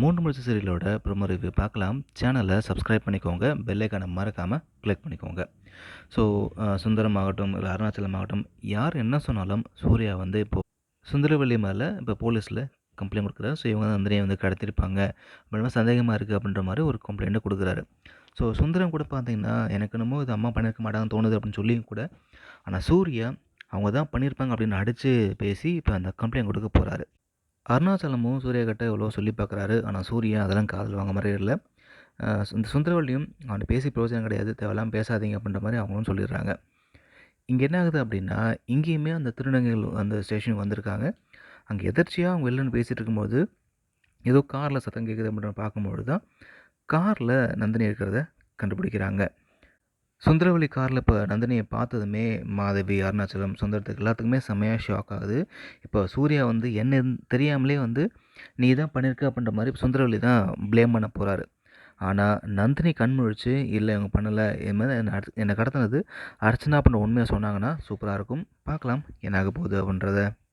மூன்று முடிச்ச சீரியலோட promo review பார்க்கலாம். சேனலை சப்ஸ்கிரைப் பண்ணிக்கோங்க. பெல் மறக்காமல் கிளிக் பண்ணிக்கோங்க. ஸோ சுந்தரம் ஆகட்டும் இல்லை அருணாச்சலம் ஆகட்டும் யார் என்ன சொன்னாலும் சூர்யா வந்து இப்போது சுந்தரவள்ளி மேலே இப்போ போலீஸில் கம்ப்ளைண்ட் கொடுக்குறாரு. ஸோ இவங்க நந்தினியை வந்து கடத்திருப்பாங்க. அப்படின்னா சந்தேகமாக இருக்குது அப்படின்ற மாதிரி ஒரு கம்ப்ளைண்ட்டை கொடுக்குறாரு. ஸோ சுந்தரம் கூட பார்த்தீங்கன்னா எனக்கு என்னமோ இது அம்மா பண்ணியிருக்க மாட்டாங்கன்னு தோணுது அப்படின்னு சொல்லியும் கூட ஆனால் சூர்யா அவங்க தான் பண்ணியிருப்பாங்க அப்படின்னு அடித்து பேசி இப்போ அந்த கம்ப்ளைண்ட் கொடுக்க போகிறாரு அருணாச்சலமும் சூர்யா கிட்ட எவ்வளோ சொல்லி பார்க்குறாரு. ஆனால் சூர்யா அதெல்லாம் காதல் வாங்க மாதிரி இல்லை. இந்த சுந்தரவல்லியும் அவனை பேசி பிரயோஜனம் கிடையாது. தேவையெல்லாம் பேசாதீங்க அப்படின்ற மாதிரி அவங்களும் சொல்லிடுறாங்க. இங்கே என்ன ஆகுது அப்படின்னா இங்கேயுமே அந்த திருநங்கைகள் அந்த ஸ்டேஷனுக்கு வந்திருக்காங்க. அங்கே எதர்ச்சியாக அவங்க இல்லைன்னு பேசிகிட்டு இருக்கும்போது ஏதோ காரில் சத்தம் கேட்குது அப்படின்னு பார்க்கும்பொழுது தான் காரில் நந்தினி இருக்கிறத கண்டுபிடிக்கிறாங்க. சுந்தரவழி காரில் இப்போ நந்தினியை பார்த்ததுமே மாதவி அருணாச்சலம் சுந்தரத்துக்கு எல்லாத்துக்குமே செம்மையாக ஷாக் ஆகுது. இப்போ சூர்யா வந்து என்ன தெரியாமலே வந்து நீ தான் பண்ணியிருக்க அப்படின்ற மாதிரி சுந்தரவழி தான் ப்ளேம் பண்ண போகிறாரு ஆனால் நந்தினி கண் முழிச்சு இல்லை இவங்க பண்ணலை. இது மாதிரி என்னை என்னை கடத்தினது அர்ச்சனா அப்படின்ற உண்மையை சொன்னாங்கன்னா சூப்பராக இருக்கும். பார்க்கலாம். என்ன ஆக போகுது அப்படின்றத.